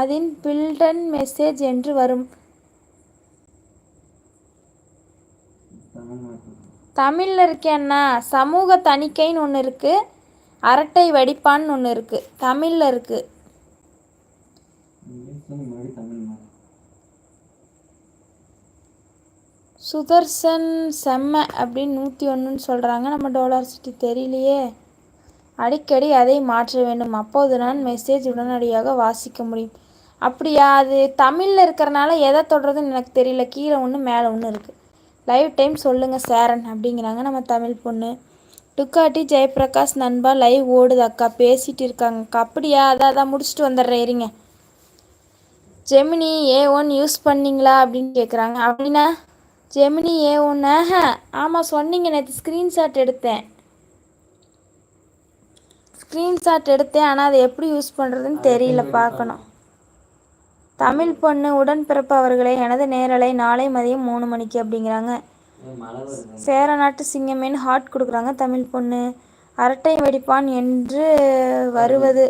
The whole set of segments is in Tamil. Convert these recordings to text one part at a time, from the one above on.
அதின் பில்டன் மெசேஜ் என்று வரும். தமிழில் இருக்கேன்னா சமூக தணிக்கைன்னு ஒன்று இருக்குது அரட்டை வடிப்பான்னு ஒன்று இருக்குது தமிழில் இருக்குது சுதர்சன் செம்ம அப்படின்னு நூற்றி ஒன்றுன்னு சொல்கிறாங்க நம்ம டோலார் சிட்டி தெரியலையே. அடிக்கடி அதை மாற்ற வேண்டும். அப்போது நான் மெசேஜ் உடனடியாக வாசிக்க முடியும். அப்படியா? அது தமிழில் இருக்கிறனால எதை தொடுறதுன்னு எனக்கு தெரியல. கீழே ஒன்று மேலே ஒன்று இருக்குது லைவ் டைம் சொல்லுங்கள் சேரன் அப்படிங்கிறாங்க நம்ம தமிழ் பொண்ணு. டுக்காட்டி ஜெயபிரகாஷ் நண்பா லைவ் ஓடுது அக்கா. பேசிகிட்டு இருக்காங்கக்கா அப்படியா? அதான் அதான் முடிச்சுட்டு வந்துடுறேன். இருங்க. ஜெமினி ஏ ஒன் யூஸ் பண்ணிங்களா? அப்படின்னு கேட்குறாங்க அப்படின்னா ஜெமினி ஏ ஒன்று ஆமாம் சொன்னீங்க நேற்று ஸ்க்ரீன்ஷாட் எடுத்தேன். ஸ்க்ரீன்ஷாட் எடுத்தேன் ஆனால் அதை எப்படி யூஸ் பண்ணுறதுன்னு தெரியல பார்க்கணும். தமிழ் பொண்ணு உடன்பிறப்பு அவர்களே எனது நேரலை நாளை மதியம் மூணு மணிக்கு அப்படிங்கிறாங்க. சேர நாட்டு சிங்கமேன்னு ஹார்ட் கொடுக்குறாங்க தமிழ் பொண்ணு. அரட்டை வெடிப்பான் என்று வருவது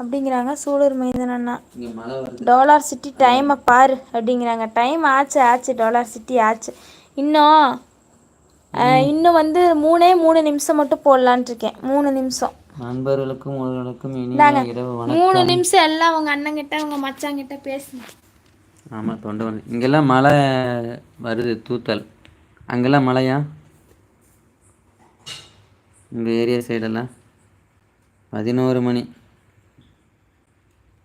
அப்படிங்கிறாங்க சூலூர் மைந்தன் அண்ணா. டோலார் சிட்டி டைமை பாரு அப்படிங்கிறாங்க. டைம் ஆச்சு ஆச்சு டோலார் சிட்டி ஆச்சு. இன்னும் இன்னும் வந்து மூணே மூணு நிமிஷம் மட்டும் போடலான் இருக்கேன் மூணு நிமிஷம். நண்பர்களுக்கும் உறவுகளுக்கும் இனிய இரவு வணக்கம். மூணு நிமிஷம் எல்லாம் அவங்க அண்ணங்கிட்ட அவங்க மச்சாங்கிட்ட பேசுங்க. ஆமாம் தொண்டை வந்து. இங்கெல்லாம் மழை வருது தூத்தல். அங்கெல்லாம் மழையா? உங்கள் ஏரியா சைடெல்லாம்? பதினோரு மணி.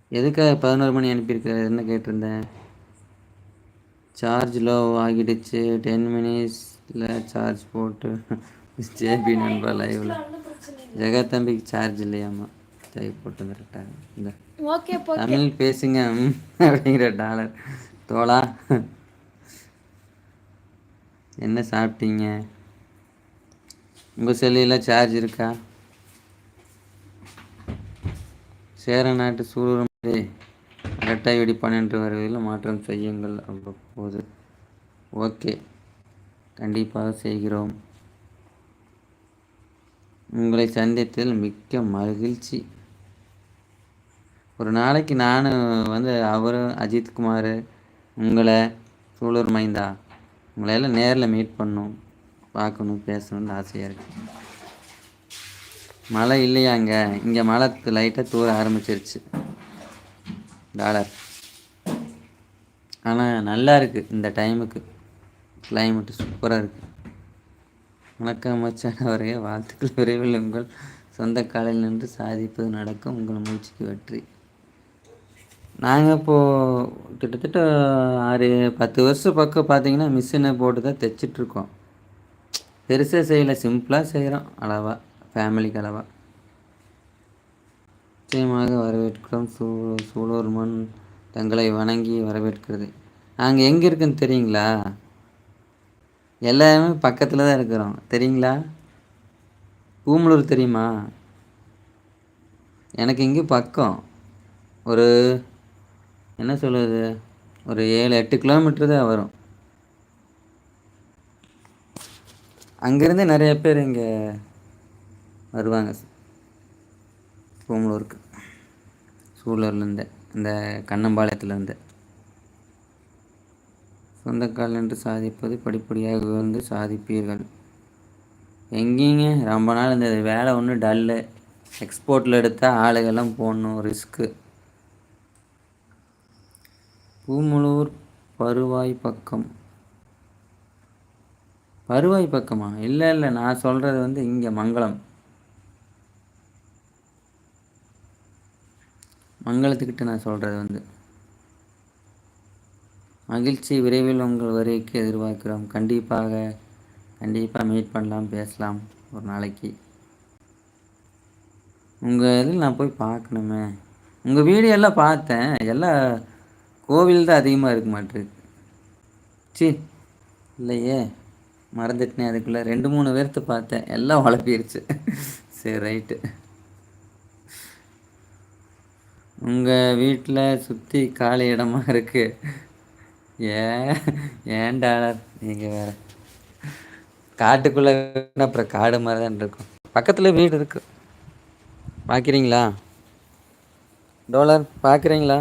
எதுக்காக பதினோரு மணி அனுப்பியிருக்க? என்ன கேட்டிருந்தேன்? சார்ஜ் லோ ஆகிடுச்சு. டென் மினிட்ஸில் சார்ஜ் போட்டு ஜேபி நண்பா லைவில் ஜெகத்தம்பிக்கு சார்ஜ் இல்லையாம்மா. சரி போட்டு வந்துட்டாங்க இந்த ஓகே தமிழ் பேசுங்க. அப்படிங்கிற டாலர் தோளா என்ன சாப்பிட்டீங்க? உங்கள் செல்லில் சார்ஜ் இருக்கா? சேர நாட்டு சூழல் மாதிரி இரட்டை வெடிப்பான் என்று வருவதில் மாற்றம் செய்யுங்கள் அவ்வப்போது. ஓகே. கண்டிப்பாக செய்கிறோம். உங்களை சந்தித்ததில் மிக்க மகிழ்ச்சி. ஒரு நாளைக்கு நான் வந்து அவரும் அஜித்குமார் உங்களை சூலூர் மைந்தா உங்களை எல்லாம் நேரில் மீட் பண்ணும். பார்க்கணும் பேசணும்னு ஆசையாக இருக்கு. மழை இல்லையாங்க? இங்கே மழை லைட்டாக தூர ஆரம்பிச்சிருச்சு. டாலர். ஆனால் நல்லா இருக்குது இந்த டைமுக்கு கிளைமேட்டு சூப்பராக இருக்குது வணக்கம் அமைச்சர் அவரே வாழ்த்துக்கள் விரைவில் உங்கள் சொந்த காலையில் நின்று சாதிப்பது நடக்கும். உங்கள் முயற்சிக்கு வெற்றி. நாங்கள் இப்போது கிட்டத்தட்ட ஆறு பத்து வருஷம் பக்கம் பார்த்தீங்கன்னா மிஷினை போட்டு தான் தைச்சிட்ருக்கோம். பெருசாக செய்யலை. சிம்பிளாக செய்கிறோம் அளவாக ஃபேமிலிக்கு அளவாக நிச்சயமாக வரவேற்கிறோம். சூ சூலூர் மண் தங்களை வணங்கி வரவேற்கிறது. நாங்கள் எங்கே இருக்குன்னு தெரியுங்களா? எல்லாருமே பக்கத்தில் தான் இருக்கிறோம். தெரியுங்களா? பூமலூர் தெரியுமா? எனக்கு இங்கே பக்கம் ஒரு என்ன சொல்லுது ஒரு ஏழு எட்டு கிலோமீட்டர் தான் வரும். அங்கேருந்து நிறைய பேர் இங்கே வருவாங்க. பூமலூருக்கு. சூலூர்லேருந்து இந்த கண்ணம்பாளையத்துலேருந்து சொந்தக்கால் என்று சாதிப்பது படிப்படியாக வந்து சாதிப்பீர்கள். எங்கேங்க? ரொம்ப நாள் இந்த வேலை ஒன்று டல்லு எக்ஸ்போர்ட்டில் எடுத்தால் ஆளுகெல்லாம் போடணும் ரிஸ்க்கு பூமுலூர் பருவாய் பக்கம். பருவாய் பக்கமா? இல்லை இல்லை நான் சொல்கிறது வந்து இங்கே மங்களம். மங்களத்துக்கிட்ட நான் சொல்கிறது வந்து. மகிழ்ச்சி விரைவில் உங்கள் வருகைக்கு எதிர்பார்க்கிறோம். கண்டிப்பாக கண்டிப்பாக மீட் பண்ணலாம் பேசலாம் ஒரு நாளைக்கு. உங்கள் இதில் நான் போய் பார்க்கணுமே. உங்கள் வீடியோ எல்லாம் பார்த்தேன். எல்லாம் கோவில் தான் அதிகமாக இருக்க மாட்டிருக்கு. சி இல்லையே. மறந்துட்டேனே அதுக்குள்ளே ரெண்டு மூணு பேர்த்து பார்த்தேன். எல்லாம் உழப்பிருச்சு. சரி ரைட்டு உங்கள் வீட்டில் சுற்றி காலி இடமா இருக்குது ஏன்? ஏன் டாலர் நீங்கள் வேறு. காட்டுக்குள்ளே அப்புறம் காடு மாதிரி தான் இருக்கும். பக்கத்தில் வீடு இருக்குது பார்க்குறீங்களா டோலர் பார்க்குறீங்களா